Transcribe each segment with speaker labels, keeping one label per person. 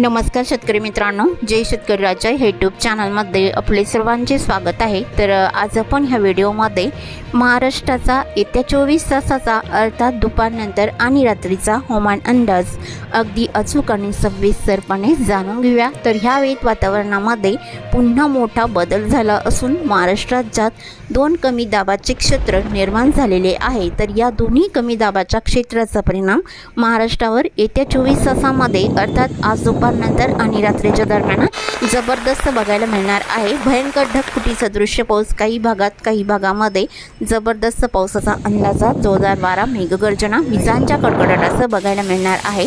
Speaker 1: नमस्कार शेतकरी मित्रांनो जय शेतकरी राजा हे यूट्यूब चॅनलमध्ये आपले सर्वांचे स्वागत आहे. तर आज आपण ह्या व्हिडिओमध्ये महाराष्ट्राचा येत्या चोवीस तासाचा अर्थात दुपारनंतर आणि रात्रीचा हवामान अंदाज अगदी अचूक आणि सविस्तरपणे जाणून घेऊया. तर ह्यावेळी वातावरणामध्ये पुन्हा मोठा बदल झाला असून महाराष्ट्र राज्यात दोन कमी दाबाचे क्षेत्र निर्माण झालेले आहे. तर या दोन्ही कमी दाबाच्या क्षेत्राचा परिणाम महाराष्ट्रावर येत्या चोवीस तासामध्ये अर्थात आज दुपारनंतर आणि रात्रीच्या दरम्यान जबरदस्त बघायला मिळणार आहे. भयंकर ढगफुटी सदृश्य पाऊस काही भागात काही भागामध्ये जबरदस्त पावसाचा अंदाजा. जोरदार वारा मेघगर्जना विजांच्या कडकडाटासह बघायला मिळणार आहे.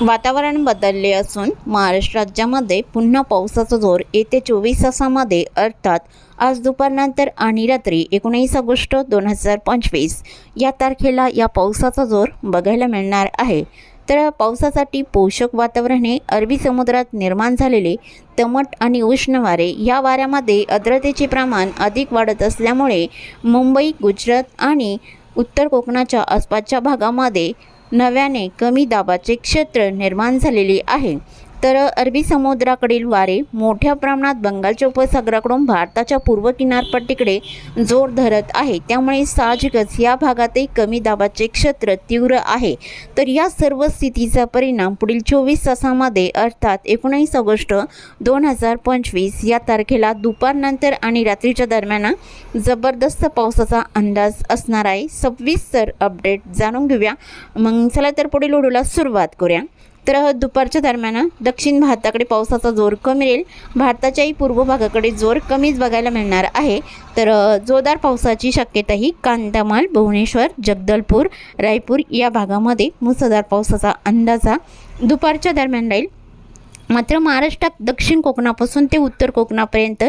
Speaker 1: वातावरण बदलले असून महाराष्ट्र राज्यामध्ये पुन्हा पावसाचा जोर येत्या चोवीस तासामध्ये अर्थात आज दुपारनंतर आणि रात्री एकोणीस ऑगस्ट दोन हजार पंचवीस या तारखेला या पावसाचा जोर बघायला मिळणार आहे. तर पावसासाठी पोषक वातावरण हे अरबी समुद्रात निर्माण झालेले दमट आणि उष्ण वारे या वाऱ्यामध्ये आर्द्रतेचे प्रमाण अधिक वाढत असल्यामुळे मुंबई गुजरात आणि उत्तर कोकणाच्या आसपासच्या भागामध्ये नव्याने कमी दाबाचे क्षेत्र निर्माण झालेले आहे. तर अरबी समुद्राकडील वारे मोठ्या प्रमाणात बंगालच्या उपसागराकडून भारताच्या पूर्व किनारपट्टीकडे जोर धरत आहे. त्यामुळे साहजिकच या भागातही कमी दाबाचे क्षेत्र तीव्र आहे. तर या सर्व स्थितीचा परिणाम पुढील चोवीस तासामध्ये अर्थात एकोणीस ऑगस्ट दोन हजार पंचवीस या तारखेला दुपारनंतर आणि रात्रीच्या दरम्यान जबरदस्त पावसाचा अंदाज असणार आहे. सव्वीस तर अपडेट जाणून घेऊया. मग चला तर पुढील व्हिडिओला सुरुवात करूया. तर दुपारच्या दरम्यान दक्षिण भारताकडे पावसाचा जोर कमी राहील. भारताच्याही पूर्व भागाकडे जोर कमीच बघायला मिळणार आहे. तर जोरदार पावसाची शक्यताही कांतामाल भुवनेश्वर जगदलपूर रायपूर या भागामध्ये मुसळधार पावसाचा अंदाजा दुपारच्या दरम्यान राहील. मात्र महाराष्ट्रात दक्षिण कोकणापासून ते उत्तर कोकणापर्यंत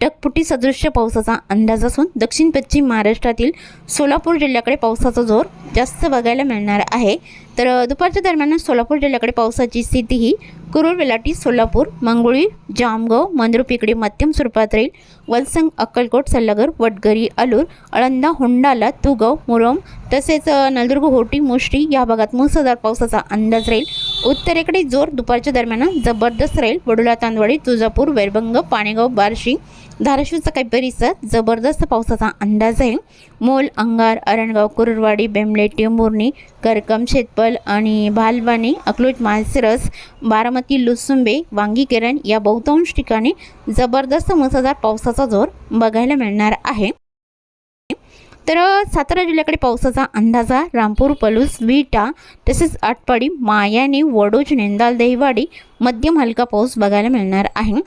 Speaker 1: ढगफुटी सदृश्य पावसाचा अंदाज असून दक्षिण पश्चिम महाराष्ट्रातील सोलापूर जिल्ह्याकडे पावसाचा जोर जास्त बघायला मिळणार आहे. तर दुपारच्या दरम्यान सोलापूर जिल्ह्याकडे पावसाची स्थिती ही कुरुळ वेलाटी सोलापूर मंगळी जामगाव मंद्रुप इकडे मध्यम स्वरूपात राहील. वलसंग अक्कलकोट सल्लागर वडगरी अलूर अळंदा होंडाला तुगाव मुरम तसेच नलदुर्ग होटी मुष्टी या भागात मुसळधार पावसाचा अंदाज राहील. उत्तरेकडे जोर दुपारच्या दरम्यान जबरदस्त राहील. वडोला तांदवाडी तुळजापूर वैरभंग पाणेगाव बार्शी धाराशिवचा काही परिसर जबरदस्त पावसाचा अंदाज आहे मोल अंगार अरणगाव कुरुरवाडी बेंबले टेंभुर्णी करकम शेतपल आणि भालवाणी अकलूज माळसिरस बारामती लुसुंबे वांगी किरण या बहुतांश ठिकाणी जबरदस्त मुसळधार पावसाचा जोर बघायला मिळणार आहे. तर सातारा जिल्ह्याकडे पावसाचा अंदाजा रामपूर पलूस विटा तसेच आटपाडी मायानी वडोज नेंदाल दहिवाडी मध्यम हलका पाऊस बघायला मिळणार आहे.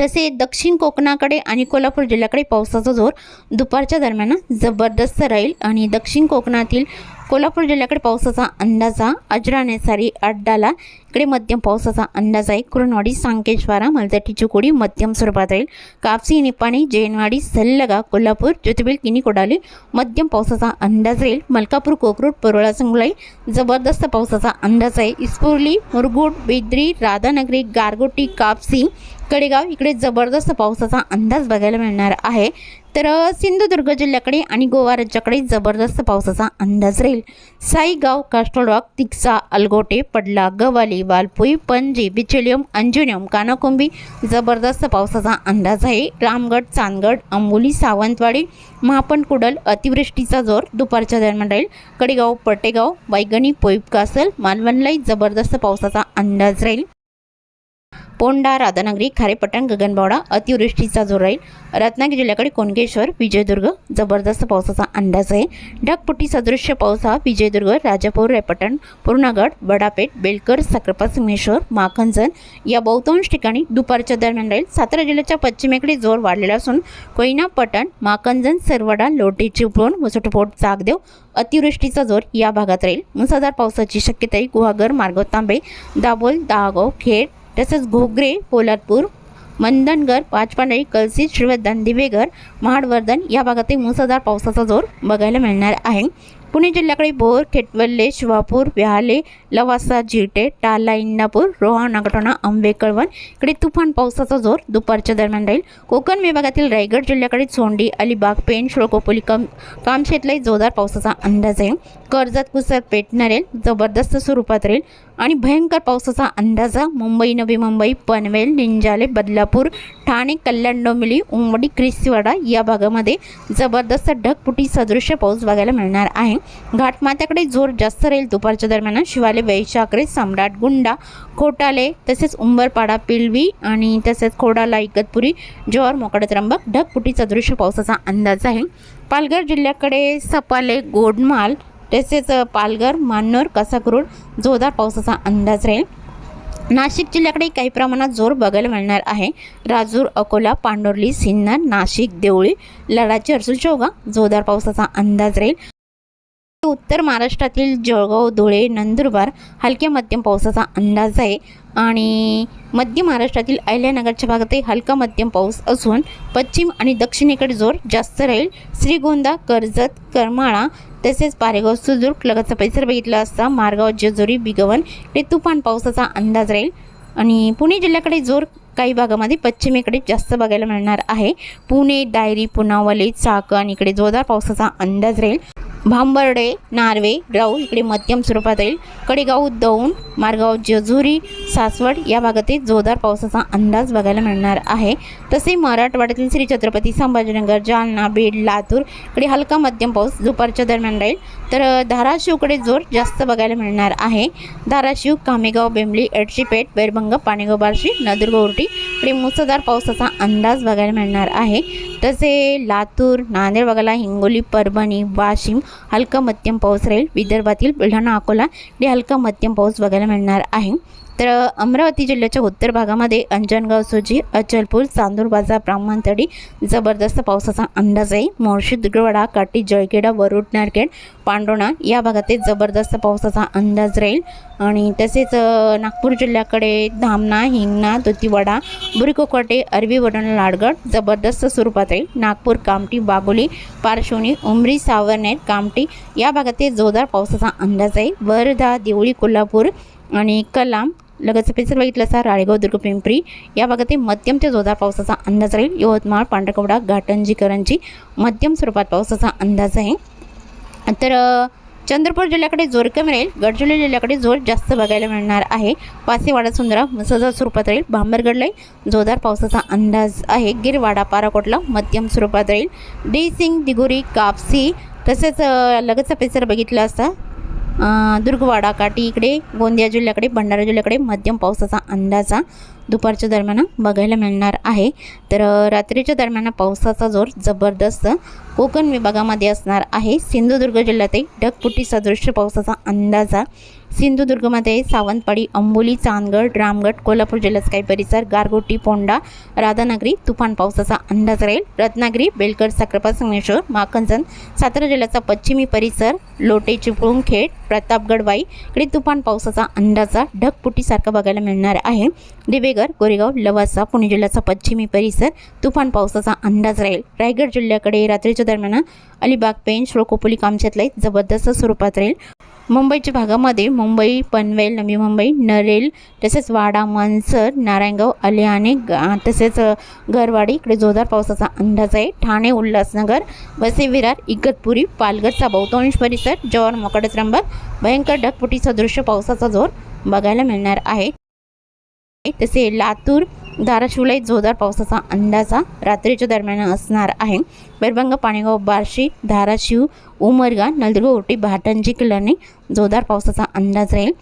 Speaker 1: तसे दक्षिण कोकणाकडे आणि कोल्हापूर जिल्ह्याकडे पावसाचा जोर दुपारच्या दरम्यान जबरदस्त राहील आणि दक्षिण कोकणातील कोल्हापूर जिल्ह्याकडे पावसाचा अंदाजा अजरा नेसारी अड्डाला इकडे मध्यम पावसाचा अंदाज आहे. कुरणवाडी सांकेश्वारा मलदटी चिकोडी मध्यम स्वरूपात राहील. कापसी निपाणी जैनवाडी सल्लगा कोल्हापूर ज्योतिबिल किनी कोडाली मध्यम पावसाचा अंदाज राहील. मलकापूर कोकरूड परोळा संगुलाई जबरदस्त पावसाचा अंदाज आहे. इस्पोर्ली मुरगुड बेद्री राधानगरी गारगोटी कापसी कडेगाव इकडे जबरदस्त पावसाचा अंदाज बघायला मिळणार आहे. तर सिंधुदुर्ग जिल्ह्याकडे आणि गोवा राज्याकडे जबरदस्त पावसाचा अंदाज राहील. साईगाव कास्टोडॉक तिक्सा अलगोटे पडला गवाली वालपुई पणजी बिचेलियम अंजुनियम कानाकोंबी जबरदस्त पावसाचा अंदाज आहे. रामगड चांदगड अंबोली सावंतवाडी महापण कुडल अतिवृष्टीचा जोर दुपारच्या दरम्यान राहील. कडेगाव पटेगाव वैगणी पोईप कासल मालवणलाही जबरदस्त पावसाचा अंदाज राहील. पोंडा राधानगरी खारेपटण गगनबावडा अतिवृष्टीचा जोर राहील. रत्नागिरी जिल्ह्याकडे कोणकेश्वर विजयदुर्ग जबरदस्त पावसाचा अंदाज आहे. ढगपुटी सदृश्य पाऊस हा विजयदुर्ग राजापूर रेपटण पूर्णगड बडापेठ बेलकर साखरपा सिंहेश्वर माखंजन या बहुतांश ठिकाणी दुपारच्या दरम्यान राहील. सातारा जिल्ह्याच्या पश्चिमेकडे जोर वाढलेला असून कोयना पटण माखंजन सरवडा लोटे चिपळूण वसटपोट चागदेव अतिवृष्टीचा जोर या भागात राहील. मुसळधार पावसाची शक्यता आहे गुहागर मार्गव तांबे दाभोल दहागाव खेड तसंच घोगरे पोलादपूर मंदनगर पाचपांडळी कलसी श्रीवर्धन दिवेघर महाडवर्धन या भागातही मुसळधार पावसाचा जोर बघायला मिळणार आहे. पुणे जिल्ह्याकडे भोर खेटवल्ले शिवापूर व्याहाले लवासा जिटे टाला इंदापूर रोहा नागटोणा आंबे कळवण इकडे तुफान पावसाचा जोर दुपारच्या दरम्यान राहील. कोकण विभागातील रायगड जिल्ह्याकडे सोंडी अलिबाग पेण शिळकोपोली कम कामशेतलाही जोरदार पावसाचा अंदाज आहे. कर्जत कुसत पेटणारेल जबरदस्त स्वरूपात राहील. आणि भयंकर पावसाचा अंदाजा मुंबई नवी मुंबई पनवेल निंजाले बदलापूर ठाणे कल्याण डोंबिवली उंबडी क्रिस्तीवाडा या भागामध्ये जबरदस्त ढगपुटी सदृश्य पाऊस बघायला मिळणार आहे. घाटमाथ्याकडे जोर जास्त राहील दुपारच्या दरम्यान. शिवाले वैशाखरे सम्राट गुंडा खोटाले तसेच उंबरपाडा पिलवी आणि तसेच खोडाला इगतपुरी जोर मोकडा त्र्यंबक ढगपुटी सदृश्य पावसाचा अंदाज आहे. पालघर जिल्ह्याकडे सपाले गोडमाल तसेच पालघर मान्नोर कसाकरोड जोरदार पावसाचा अंदाज राहील. नाशिक जिल्ह्याकडे काही प्रमाणात जोर बघायला मिळणार आहे. राजूर अकोला पांडोरली सिन्नर नाशिक देवळी लडाची अर्जुल चौगा जोरदार पावसाचा अंदाज राहील. उत्तर महाराष्ट्रातील जळगाव धुळे नंदुरबार हलक्या मध्यम पावसाचा अंदाज आहे. आणि मध्य महाराष्ट्रातील अहिल्यानगरच्या भागातही हलका मध्यम पाऊस असून पश्चिम आणि दक्षिणेकडे जोर जास्त राहील. श्रीगोंदा कर्जत करमाळा तसेच पारेगाव सुदुर्ग लगतचा परिसर बघितला असता मारगाव जेजुरी बिगवन इकडे तुफान पावसाचा अंदाज राहील. आणि पुणे जिल्ह्याकडे जोर काही भागामध्ये पश्चिमेकडे जास्त बघायला मिळणार आहे. पुणे डायरी पुनावले चाकण इकडे जोरदार पावसाचा अंदाज राहील. भांबर्डे नार्वे राऊ इकडे मध्यम स्वरूपात येईल कडेगाव दौंड मारगाव जेजुरी सासवड या भागातील जोरदार पावसाचा अंदाज बघायला मिळणार आहे. तसे मराठवाड्यातील श्री छत्रपती संभाजीनगर जालना बीड लातूर इकडे हलका मध्यम पाऊस दुपारच्या दरम्यान राहील. तर धाराशिवकडे जोर जास्त बघायला मिळणार आहे. धाराशिव कामेगाव बेंबली एडशीपेठ बैरभंग पाणेगाव बार्शी नदुर्ग उर्टी इकडे मुसळधार पावसाचा अंदाज बघायला मिळणार आहे. तसे लातूर नांदेड बघायला हिंगोली परभणी वाशिम हलका मध्यम पाऊस राहील. विदर्भातील बुलढाणा अकोला इकडे हलका मध्यम पाऊस बघायला मिळणार आहे. तर अमरावती जिल्ह्याच्या उत्तर भागामध्ये अंजनगाव सुजी अचलपूर चांदूरबाजा ब्राह्मणतडी जबरदस्त पावसाचा अंदाज आहे. मोर्शी दुर्गवाडा काटी जळखेडा वरुड नारखेड पांडोणा या भागात जबरदस्त पावसाचा अंदाज राहील. आणि तसेच नागपूर जिल्ह्याकडे धामणा हिंगणा दुतीवाडा बुरिकोकोटे अरबी वडण लाडगड जबरदस्त स्वरूपात राहील. नागपूर कामठी बागोली पारशिवनी उमरी सावरनेर कामठी या भागात जोरदार पावसाचा अंदाज आहे. वर्धा देवळी कोल्हापूर आणि कलाम लगतचा परिसर बघितलं असा राळेगाव दुर्ग पिंपरी या भागात मध्यम ते जोरदार पावसाचा अंदाज राहील. यवतमाळ पांढरकवडा घाटंजी करंजी मध्यम स्वरूपात पावसाचा अंदाज आहे. तर चंद्रपूर जिल्ह्याकडे जोर कमी राहील. गडचिरोली जिल्ह्याकडे जोर जास्त बघायला मिळणार आहे. पासेवाडा सुंदरा मुसळधार स्वरूपात राहील. भांबरगडलाही जोरदार पावसाचा अंदाज आहे. गिरवाडा पाराकोटला मध्यम स्वरूपात राहील. डी सिंग दिगोरी कापसी तसेच लगतचा परिसर बघितला असता दुर्गवाडा काठी इकडे गोंदिया जिल्ह्याकडे भंडारा जिल्ह्याकडे मध्यम पावसाचा अंदाजा दुपारच्या दरम्यान बघायला मिळणार आहे. तर रात्रीच्या दरम्यान पावसाचा जोर जबरदस्त कोकण विभागामध्ये असणार आहे. सिंधुदुर्ग जिल्ह्यातही ढगपुटी सदृश्य पावसाचा अंदाजा सिंधुदुर्गमध्ये सावंतवाडी अंबोली चांदगड रामगड कोल्हापूर जिल्ह्याचा काही परिसर गारगोटी पोंडा राधानगरी तुफान पावसाचा अंदाज राहील. रत्नागिरी बेलकर साखरपा संगमेश्वर माखनजन सातारा जिल्ह्याचा पश्चिमी परिसर लोटे चिपळूणखेड प्रतापगडवाई प्रतापगड वाई इकडे तुफान पावसाचा अंदाजा ढगपुटीसारखा बघायला मिळणार आहे. दिवेगर गोरेगाव लवासा पुणे जिल्ह्याचा पश्चिमी परिसर तुफान पावसाचा अंदाज राहील. रायगड जिल्ह्याकडे रात्रीच्या दरम्यान अलिबाग पेन श्लोकोपोली कामच्यातलाही जबरदस्त स्वरूपात राहील. मुंबईच्या भागामध्ये मुंबई पनवेल नवी मुंबई नरेल तसेच वाडा मनसर नारायणगाव अलियाने गा तसेच घरवाडी गरवाडी इकडे जोरदार पावसाचा अंदाज आहे. ठाणे उल्हासनगर वसे विरार इगतपुरी पालघरचा बहुतांश परिसर जवार मोकडे त्र्यंबक भयंकर ढगफुटी सदृश्य पावसाचा जोर बघायला मिळणार आहे. तसे लातूर धाराशिवलाही जोरदार पावसाचा अंदाजा रात्रीच्या दरम्यान असणार आहे. बैरभंग पाणेगाव बार्शी धाराशिव उमरगा नलदुर्ग ओटी भाटंजी किल्ल्याने जोरदार पावसाचा अंदाज राहील.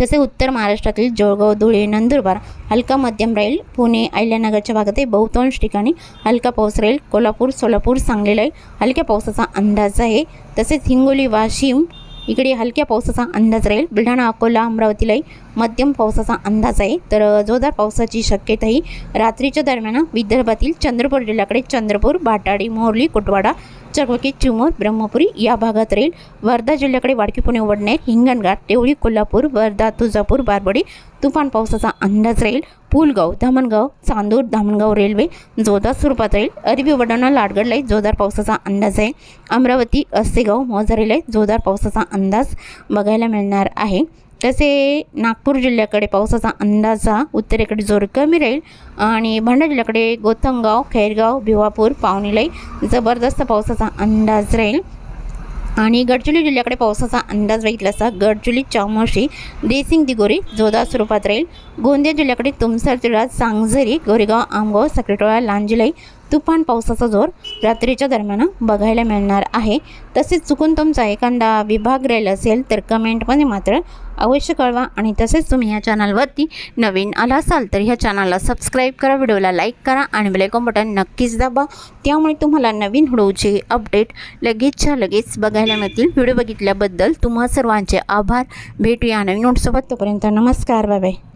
Speaker 1: तसे उत्तर महाराष्ट्रातील जळगाव धुळे नंदुरबार हलका मध्यम राहील. पुणे अहिल्यानगरच्या भागातही बहुतांश ठिकाणी हलका पाऊस राहील. कोल्हापूर सोलापूर सांगलीलाही हलक्या पावसाचा अंदाज आहे. तसेच हिंगोली वाशिम इकडे हलक्या पावसाचा अंदाज राहील. बुलढाणा अकोला अमरावतीलाही मध्यम पावसाचा अंदाज आहे. तर जोरदार पावसाची शक्यताही रात्रीच्या दरम्यान विदर्भातील चंद्रपूर जिल्ह्याकडे चंद्रपूर बाटाडी मोरली कोटवाडा चरवकी चिमूर ब्रह्मपुरी या भागात राहील. वर्धा जिल्ह्याकडे वाडकी पुणे वडनेर हिंगणघाट देवळी कोल्हापूर वर्धा तुळजापूर बारबडी तुफान पावसाचा अंदाज राहील. पुलगाव धामणगाव चांदूर धामणगाव रेल्वे जोरदार स्वरूपात राहील. अरबी वडाणा लाडगडला जोरदार पावसाचा अंदाज आहे. अमरावती असेगाव मोजारीला जोरदार पावसाचा अंदाज बघायला मिळणार आहे. तसे नागपूर जिल्ह्याकडे पावसाचा अंदाजा उत्तरेकडे जोर कमी राहील आणि भंडारा जिल्ह्याकडे गोथंगाव खैरगाव भिवापूर पावनीलाई जबरदस्त पावसाचा अंदाज राहील. आणि गडचिरोली जिल्ह्याकडे पावसाचा अंदाज बघितला असता गडचिरोली चामोशी देसिंग दिगोरी जोरदार स्वरूपात राहील. गोंदिया जिल्ह्याकडे तुमसर जिल्ह्यात सांगझरी गोरेगाव आमगाव सक्रेटोळा लांजिलाई तुफान पावसाचा जोर रात्रीच्या दरम्यान बघायला मिळणार आहे. तसेच चुकून तुमचा एखादा विभाग राहिला असेल तर कमेंटमध्ये मात्र अवश्य कळवा आणि तसेच तुम्ही ह्या चॅनलवरती नवीन आला असाल तर ह्या चॅनलला सबस्क्राईब करा व्हिडिओला लाईक करा आणि बेलायकॉन बटन नक्कीच दाबा. त्यामुळे तुम्हाला नवीन व्हिडिओचे अपडेट लगेचच्या लगेच बघायला मिळतील. व्हिडिओ बघितल्याबद्दल तुम्हा सर्वांचे आभार. भेटूया नवीन नोटसोबत तोपर्यंत नमस्कार. Bye bye.